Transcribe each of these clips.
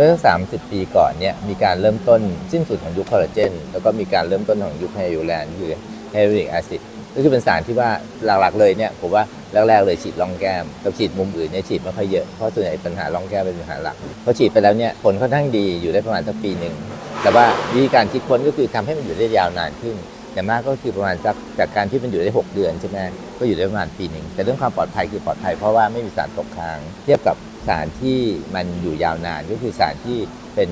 เมื่อสามสิบปีก่อนเนี่ยมีการเริ่มต้นสิ้นสุดของยุคคอลลาเจนแล้วก็มีการเริ่มต้นของยุคไฮยูแลนคือไฮยูริกแอซิดก็คือเป็นสารที่ว่าหลักๆเลยเนี่ยผมว่าแรกๆเลยฉีดร่องแก้มกับฉีดมุมอื่นเนี่ยฉีดไม่ค่อยเยอะเพราะส่วนใหญ่ปัญหาร่องแก้มเป็นปัญหาหลักพอฉีดไปแล้วเนี่ยผลค่อนข้างดีอยู่ได้ประมาณสักปีหนึ่งแต่ว่าวิธีการคิดค้นก็คือทำให้มันอยู่ได้ยาวนานขึ้นอย่างมากก็คือประมาณสักจากการที่มันอยู่ได้ 6 เดือนใช่ไหมก็อยู่ได้ประมาณปีหนึ่งแต่เรื่องความปลอดภัยคือปลอดภัยเพราะว่าไม่มีสารตกค้างเทียบกับ สารที่มันอยู่ยาวนานก็คือสารที่เป็น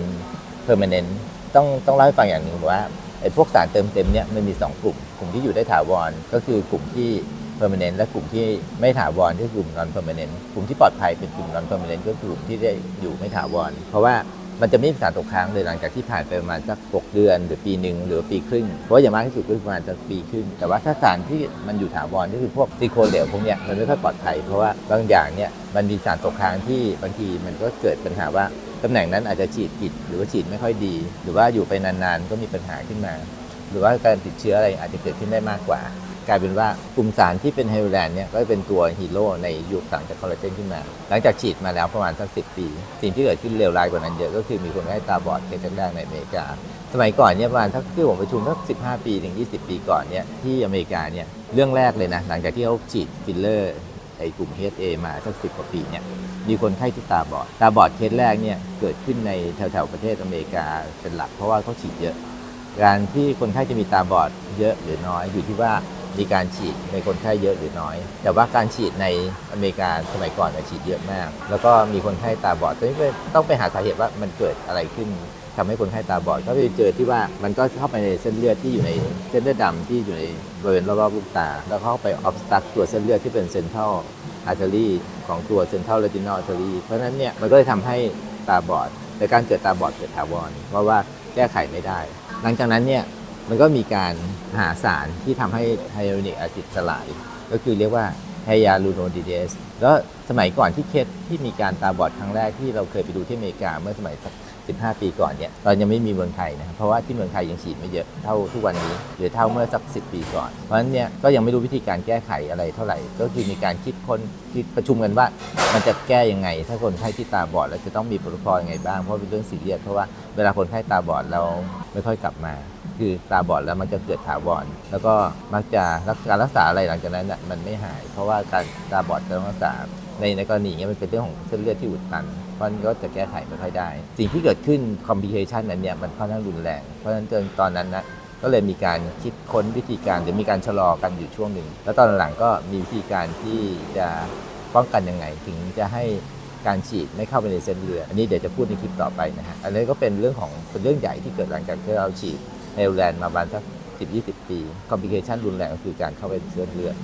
เพอร์มานแนนต้องต้องเล่าให้ฟังอย่างหนึ่งว่าไอ้พวกสารเติมเต็มเนี่ยมันมี 2 กลุ่ม กลุ่มที่อยู่ได้ถาวรก็คือกลุ่มที่ permanent และกลุ่มที่ไม่ถาวรก็คือกลุ่ม non permanent กลุ่มที่ปลอดภัยเป็นกลุ่ม non permanent ก็คือกลุ่มที่ได้อยู่ไม่ถาวร เพราะว่า มันจะไม่มีสารตกค้างเลยหลังจากที่ผ่านไปประมาณสัก6เดือนหรือปีหนึ่งหรือปีครึ่ง เพราะอย่างมากที่สุดก็คือประมาณสักปีครึ่ง แต่ว่าถ้าสารที่มันอยู่ถาวรก็คือพวกซิโคนเหลวพวกเนี้ยมันไม่ค่อยปลอดภัยเพราะว่าบางอย่างเนี่ยมันมีสารตกค้างที่บางทีมันก็เกิดปัญหาว่าตำแหน่งนั้นอาจจะฉีดผิดหรือว่าฉีดไม่ค่อยดี หรือว่าอยู่ไปนานๆก็มีปัญหาขึ้นมา หรือว่าการติดเชื้ออะไรอาจจะเกิดขึ้นได้มากกว่า กลายเป็นว่ากลุ่มสารที่เป็นไฮโดรแลนเนี่ยก็เป็นตัวฮีโร่ในยุคต่างจากคอลลาเจนขึ้นมา หลังจากฉีดมาแล้วประมาณสักสิปี สิ่งที่เกิดขึ้นเลวร้ายกว่านั้นเยอะก็คือมีคนไข้ตาบอดเคสแรกในอเมริกา สมัยก่อนเนี่ยประมาณทักที่ผมประชุมสัก15ปีถึง20ปีก่อนเนี่ยที่อเมริกาเนี่ยเรื่องแรกเลยนะหลังจากที่เขาฉีดฟิลเลอร์ไอ้กลุ่ม HA มาสักสิบกว่าปีเนี่ยมีคนไข้ที่ตาบอด ตาบอดเคสแรกเนี่ยเกิดขึ้นในแถวๆประเทศอเมริกาเป็นหลักเพราะว่าเขาฉีดเยอะ การที่คนไข้จะมีตาบอดเยอะหรือน้อยอยู่ที่ว่า มีการฉีดในคนไข้เยอะหรือน้อย แต่ว่าการฉีดในอเมริกาสมัยก่อนฉีดเยอะมาก แล้วก็มีคนไข้ตาบอดตอนนี้ต้องไปหาสาเหตุว่ามันเกิดอะไรขึ้นทำให้คนไข้ตาบอดก็ไปเจอที่ว่ามันก็เข้าไปในเส้นเลือดที่อยู่ในเส้นเลือดดำที่อยู่ในบริเวณรอบๆลูกตา แล้วเข้าไปออฟสตักตัวเส้นเลือดที่เป็นเซนทรัลอาร์เทอรี่ของตัวเซนทรัลเรตินอลอาร์เทอรี่เพราะฉะนั้นเนี่ยมันก็เลยทำให้ตาบอด แต่การเกิดตาบอดเกิดถาวรเพราะว่าแก้ไขไม่ได้ หลังจากนั้นเนี่ย มันก็มีการหาสารที่ทำให้ไฮยาลูรอนิกแอซิดสลาย ก็คือเรียกว่าไฮยาลูโนดีเดสแล้วสมัยก่อนที่เคสที่มีการตาบอดครั้งแรกที่เราเคยไปดูที่อเมริกาเมื่อสมัยสัก 15 ปีก่อนเนี่ยตอนยังไม่มีเมืองไทยนะครับเพราะว่าที่เมืองไทยยังฉีดไม่เยอะเท่าทุกวันนี้หรือเท่าเมื่อสัก 10 ปีก่อน เพราะฉะนั้นเนี่ยก็ยังไม่รู้วิธีการแก้ไขอะไรเท่าไหร่ ก็คือมีการคิดค้นคิดประชุมกันว่า มันจะแก้ยังไง ถ้าคนไข้ที่ตาบอดแล้วจะต้องมีโปรโตคอลยังไงบ้างเพราะเป็นเรื่องซีเรียสเพราะว่าเวลาคนไข้ตาบอดเราไม่ค่อยกลับมาคือตาบอดแล้วมันจะเกิดถาวรแล้วก็มักจะรักการรักษาอะไรหลังจากนั้นน่ะมันไม่หาย เพราะว่าการตาบอดจะต้องรักษา ในในกรณีเนี้ยมันเป็นเรื่องของเส้นเลือดที่อุดตัน เพราะนั้นก็จะแก้ไขไม่ค่อยได้ สิ่งที่เกิดขึ้นคอมพิเคชันนั้นเนี่ยมันค่อนข้างรุนแรง เพราะฉะนั้นจนตอนนั้นนะก็เลยมีการคิดค้นวิธีการหรือมีการชะลอกันอยู่ช่วงหนึ่ง แล้วตอนหลังก็มีวิธีการที่จะป้องกันยังไง ถึงจะให้การฉีดไม่เข้าไปในเส้นเลือดอันนี้เดี๋ยวจะพูดในคลิปต่อไปนะฮะอันนี้ก็เป็นเรื่องของเป็นเรื่องใหญ่ที่เกิดหลังจากที่เราฉีดไฮโดรแลนด์มาประมาณสัก10 20 ปีคอมพิเคชันรุนแรงก็คือการเข้าไปในเส้นเลือด